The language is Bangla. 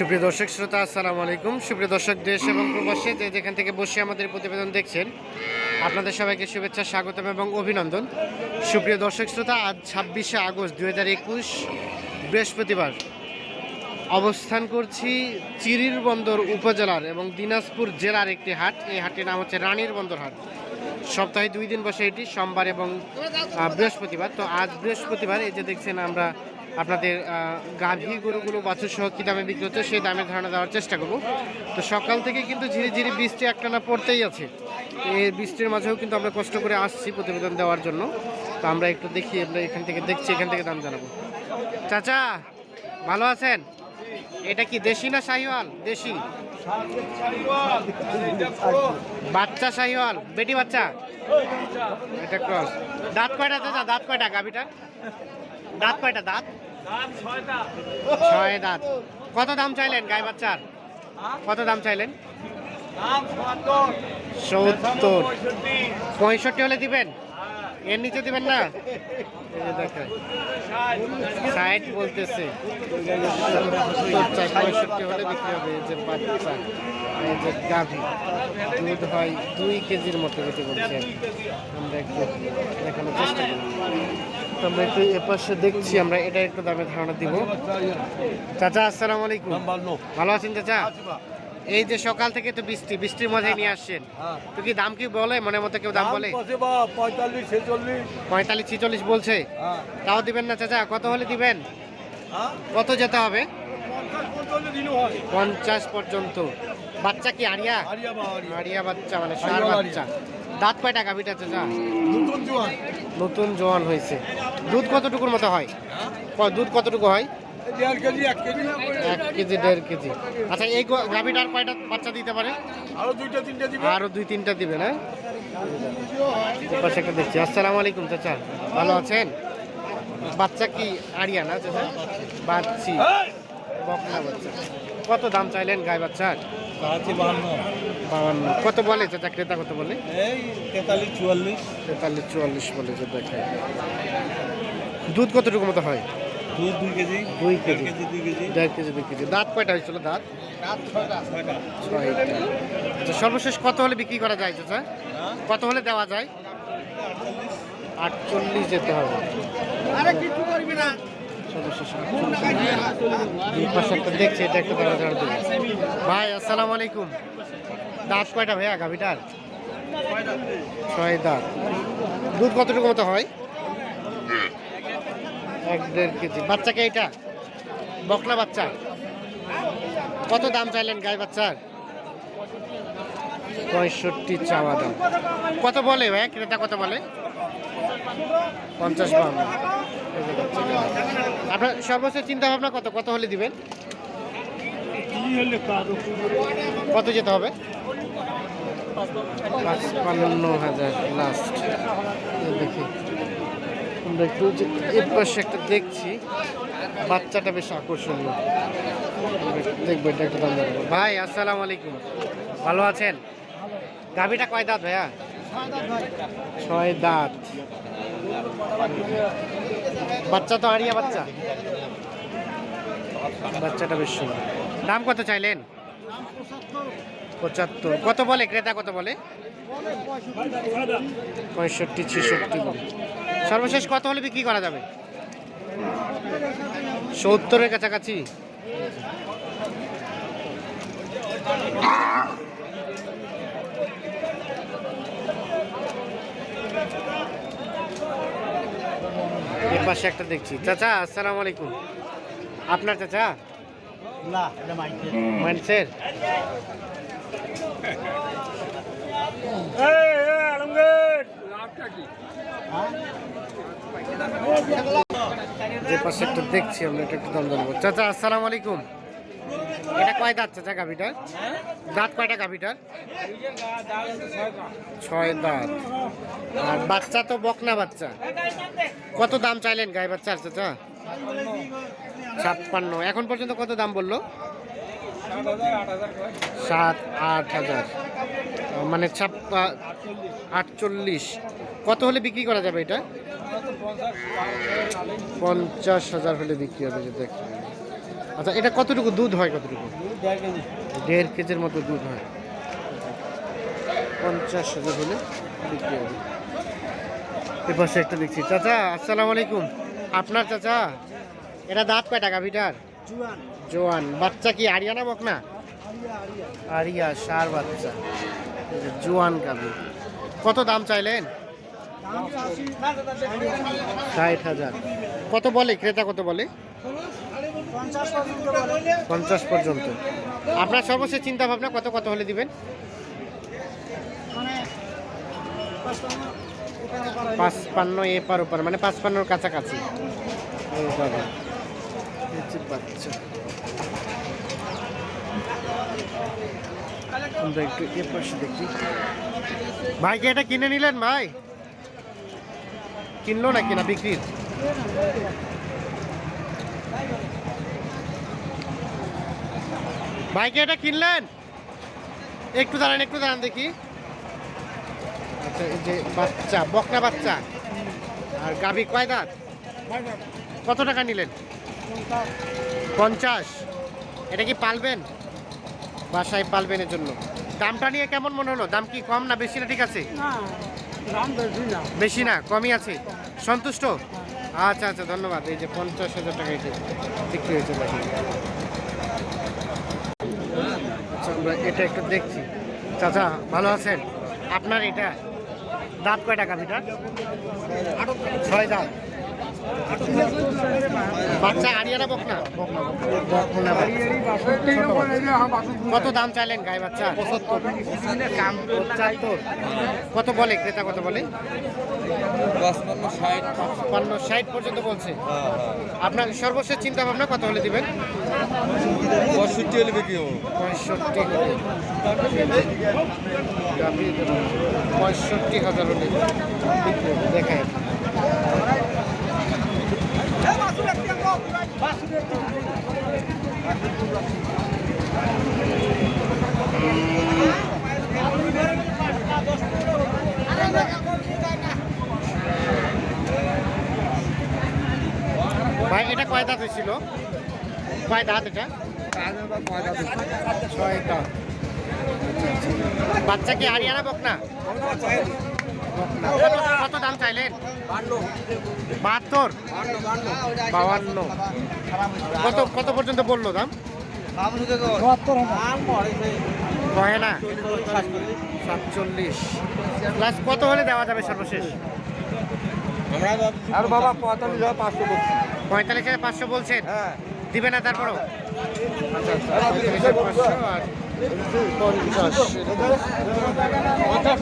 সুপ্রিয় দর্শক, শ্রোতা, আসসালামু আলাইকুম। সুপ্রিয় দর্শক, দেশ এবং প্রবাসে যে যেখান থেকে বসে আমাদের প্রতিবেদন দেখছেন, আপনাদের সবাইকে শুভেচ্ছা, স্বাগতম এবং অভিনন্দন। সুপ্রিয় দর্শক, শ্রোতা, আজ ছাব্বিশে আগস্ট দু হাজার একুশ, বৃহস্পতিবার। অবস্থান করছি চিরির বন্দর উপজেলার এবং দিনাজপুর জেলার একটি হাট। এই হাটটির নাম হচ্ছে রানীর বন্দর হাট। সপ্তাহে দুই দিন বসে এটি, সোমবার এবং বৃহস্পতিবার। তো আজ বৃহস্পতিবার, এই যে দেখছেন আমরা আপনাদের গাভী গরুগুলো বাছুর সহ কী দামে বিক্রি হচ্ছে সেই দামের ধারণা দেওয়ার চেষ্টা করব। তো সকাল থেকে কিন্তু ঝিরি ঝিরি বৃষ্টি একটানা পড়তেই আছে। এই বৃষ্টির মাঝেও কিন্তু আমরা কষ্ট করে আসছি প্রতিবেদন দেওয়ার জন্য। তো আমরা একটু দেখি, আমরা এখান থেকে দেখছি, এখান থেকে দাম জানাব। চাচা, ভালো আছেন? এটা কি দেশি না শাহিওয়াল? দেশি? বাচ্চা শাহিওয়াল, বেটি বাচ্চা? এটা ক্রস দাঁত কয়টা চাচা? দাঁত কয়টা গাভিটার? দাঁত কয়টা দাঁত? ছয় দাঁত। কত দাম চাইলেন গাই বাচ্চার? কত দাম চাইলেন? সত্তর। পঁয়ষট্টি হলে দিবেন? এর নিচে দিবেন না? এই দেখেন। ষাট বলতেছে। সত্তর পঁয়ষট্টি হলে বিক্রি হবে। যে বাচ্চা এই যে গাভী দুধ হয় দুই কেজির মতো যেতে বলছে আমরা একটু দেখানোর চেষ্টা করি তো আমরা একটু এপাশে দেখছি আমরা এটা একটু দামে ধারণা দিব। চাচা আসসালামু আলাইকুম। ভালো আছেন চাচা? এই যে সকাল থেকে তো বৃষ্টি বৃষ্টির মধ্যে নিয়ে আসছেন। তো কি দাম কি বলে? মনের মতো কেউ দাম বলে? পঁয়তাল্লিশ ছেচল্লিশ। পঁয়তাল্লিশ ছিচল্লিশ বলছে। হ্যাঁ। তাও দিবেন না চাচা? কত হলে দিবেন? কত যেতে হবে? পঞ্চাশ পর্যন্ত বাচ্চা কি আরিয়া? আরিয়া বাচ্চা মানে সার বাচ্চা। দাঁত কয়টা গাভিটা চাচা? নতুন জোয়ান। হয়েছে। দুধ কতটুকুর মতো হয়? দুধ কতটুকু হয়? এক কেজি। দেড় কেজি। আচ্ছা এই গাভিটার কয়টা বাচ্চা দিতে পারে? আরও দুইটা তিনটা দিবে। আরও দুই তিনটা দিবে না? পাশে একটা দেখছি। আসসালামু আলাইকুম চাচা। ভালো আছেন? বাচ্চা কি আরিয়া না চাচা? বাচ্চি। বকনা বাচ্চা। কত দাম চাইলেন গায়ে বাচ্চার? বাহান্ন। কত বলে চাচা? ক্রেতা কত বলে? তেতাল্লিশ চুয়াল্লিশ। তেতাল্লিশ চুয়াল্লিশ বলে যে দেখে দুধ কতটুকু মতো হয়? দুধ দুই কেজি দুই কেজি। দুই কেজি। দেড় কেজি দুই কেজি। দাঁত কয়টা হয়েছিল? দাঁত? ছয়টা। আচ্ছা সর্বশেষ কত হলে বিক্রি করা যায় চাচা কত হলে দেওয়া যায়? আটচল্লিশ যেতে হবে। আরে কিছু করবি না। সর্বশেষ দুই পাশে একটা দেখছি এটা একটা দাঁড়া দাঁড়া ভাই আসসালামু আলাইকুম। দাঁত কয়টা ভাইয়া গাভিটার? ছয় দাঁত। দুধ কতটুকু মতো হয়? এক দেড় কেজি। বাচ্চাকে এটা? বকলা বাচ্চা। কত দাম চাইলেন গাই বাচ্চার? পঁয়ষট্টি চাওয়া দাম। কত বলে ভাই? ক্রেতা কত বলে? পঞ্চাশ বাচ্চাটা। আপনার সর্বোচ্চ চিন্তা ভাবনা কত? কত হলে দিবেন? কত যেতে হবে? পাঁচপান্ন হাজার লাস্ট। দেখি। আমরা একটু যে এর পাশে একটা দেখছি। বাচ্চাটা বেশ আকর্ষণীয়। দেখব, এটা একটু দাম জানাব ভাই, আসসালামু আলাইকুম। ভালো আছেন? গাভিটা কয় দাঁত ভাইয়া? ছয় দাঁত। বাচ্চা তো আরিয়া বাচ্চা। বাচ্চাটা বেশ সুন্দর। দাম কত চাইলেন? পঁচাত্তর। কত বলে? ক্রেতা কত বলে? পঁয়ষট্টি, ছেষট্টি বলে। সর্বশেষ কত হলে বিক্রি করা যাবে? সত্তরের কাছাকাছি। পাশে একটা দেখছি। চাচা আসসালামু আলাইকুম। আপনার চাচা? না এটা মাইকে মানুষের যে পাশে একটা দেখছি, আমরা এটা একটু দাম জানব চাচা, আসসালামু আলাইকুম। এটা কয় দাঁত চাচা গাভিটার দাঁত কয়টা গাভিটার? ছয় দাঁত। আর বাচ্চা তো বকনা বাচ্চা। কত দাম চাইলেন গাই বাচ্চার চাচা? ছাপ্পান্ন। এখন পর্যন্ত কত দাম বলল? সাত, আট হাজার। মানে ছাপ্পা, আটচল্লিশ। কত হলে বিক্রি করা যাবে এটা? পঞ্চাশ হাজার হলে বিক্রি হবে যে দেখেন আচ্ছা এটা কতটুকু দুধ হয় কতটুকু? দেড় কেজির মতো দুধ হয়। পঞ্চাশ হাজার হলে বিক্রি হবে। এ পাশে একটা দেখছি। চাচা, আসসালামু আলাইকুম। আপনার চাচা, এটা দাঁত কয় টাকা ভিটার? জোয়ান। বাচ্চা কি আরিয়ানা বক না আরিয়া, সার বাচ্চা। জোয়ান গাবি কত দাম চাইলেন? ষাট হাজার। কত বলে? ক্রেতা কত বলে? পঞ্চাশ পর্যন্ত। আপনার সর্বশেষ চিন্তা ভাবনা কত কত হলে দিবেন? পাঁচপান্ন এপার ওপার মানে পাঁচ পান্নর কাছাকাছি আমরা একটু এ পাশে দেখি। ভাই কি এটা কিনে নিলেন ভাই? কিনলো না কিনা বিক্রির? ভাই কি এটা কিনলেন? একটু দাঁড়ান একটু দাঁড়ান দেখি। আচ্ছা এই যে বাচ্চা, বকনা বাচ্চা। আর গাভী কয় দাঁত? কত টাকা নিলেন? পঞ্চাশ। এটা কি পালবেন? বাসায় পালবেন এর জন্য দামটা নিয়ে কেমন মনে হলো? দাম কি কম না বেশি না ঠিক আছে? না বেশি না। কমই আছে। সন্তুষ্ট? আচ্ছা আচ্ছা ধন্যবাদ। এই যে পঞ্চাশ হাজার টাকা এটি বিক্রি হয়েছে আচ্ছা আমরা এটা একটু দেখছি। চাচা ভালো আছেন? আপনার এটা দাঁত কয় টাকা ভিটার ছয় দাঁত। বাচ্চা বকনা। কত দাম চাইলেন গায়ে বাচ্চা? পঁচাত্তর কত বলে? ক্রেতা কত বলে? পান্ন ষাট পর্যন্ত বলছে। আপনার সর্বশেষ চিন্তা ভাবনা কত হলে দিবেন? পঁয়ষট্টি হলে বিক্রি হব। পঁয়ষট্টি পঁয়ষট্টি হাজার হলে। দেখায় ভাই এটা কয় দাঁত হয়েছিল? কয় দাঁত এটা? ছয় দাঁত। বাচ্চা কি হারিয়ানা বকনা। কত দাম চাইলেন? বাহাত্তর। বাহান্ন। কত কত পর্যন্ত বলল দাম? না সাতচল্লিশ। প্লাস কত হলে দেওয়া যাবে সর্বশেষ? আর বাবা পঁয়তাল্লিশ হাজার পাঁচশো বলছি। পঁয়তাল্লিশ হাজার পাঁচশো বলছেন? হ্যাঁ। দিবে না তারপরও? আচ্ছা আচ্ছা। পঁয়তাল্লিশ হাজার পাঁচশো আর পঞ্চাশ।